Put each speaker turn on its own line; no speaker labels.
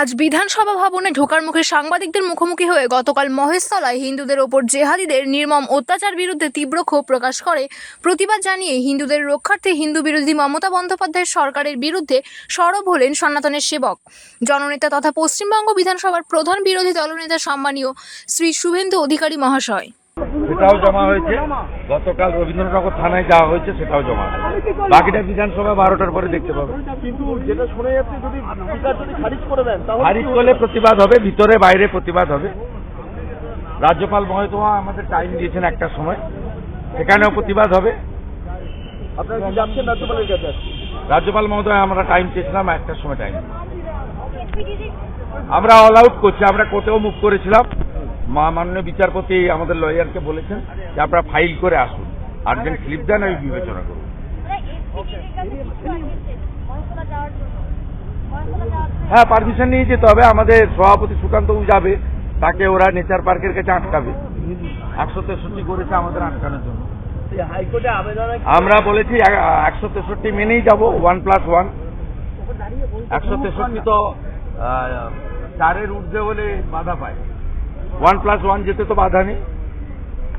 আজ বিধানসভা ভবনে ঢোকার মুখে সাংবাদিকদের মুখোমুখি হয়ে গতকাল মহেশতলায় হিন্দুদের ওপর জেহাদিদের নির্মম অত্যাচার বিরুদ্ধে তীব্র ক্ষোভ প্রকাশ করে। প্রতিবাদ জানিয়ে হিন্দুদের রক্ষার্থে হিন্দু বিরোধী মমতা বন্দ্যোপাধ্যায়ের সরকারের বিরুদ্ধে সরব হলেন সনাতনের সেবক। জননেতা তথা পশ্চিমবঙ্গ বিধানসভার প্রধান বিরোধী দলনেতা সম্মানীয় শ্রী শুভেন্দু অধিকারী মহাশয়।
সেটাও জমা হয়েছে। গতকাল রবীন্দ্রনগর থানায় যাওয়া হয়েছে সেটাও জমা। বাকিটা বিধানসভা বারোটার পরে দেখতে পাবে।
কিন্তু যেটা শোনা যাচ্ছে যদি খারিজ করে দেন
খারিজ করলে প্রতিবাদ হবে ভিতরে বাইরে প্রতিবাদ হবে। রাজ্যপাল মহোদয়া আমাদের টাইম দিয়েছেন একটা সময়। সেখানেও প্রতিবাদ হবে।
আপনারা কি যাচ্ছেন রাজ্যপালের কাছে?
রাজ্যপাল মহোদয় আমরা টাইম চেয়েছিলাম একটার সময় টাইম। আমরা অল আউট করছি আমরা কোর্টেও মুখ করেছিলাম। মাননীয় বিচারপতি আমাদের লয়ারকে বলেছেন যে আপনারা ফাইল করে আসুন। আর্জেন্ট স্লিপ দেন, আমি বিবেচনা করব। হ্যাঁ পারমিশন নিয়ে যেতে হবে। আমাদের সভাপতি সুকান্ত যাবে, তাকে ওরা নেচার পার্কের কাছে আটকাবে। একশো তেষট্টি করেছে আমাদের আটকানোর জন্য। আমরা বলেছি একশো তেষট্টি মেনেই যাব, ওয়ান প্লাস ওয়ান। একশো তেষট্টি তো চারের ঊর্ধ্বে হলে বাধা পায়। ওয়ান প্লাস ওয়ান যেতে তো বাধা নেই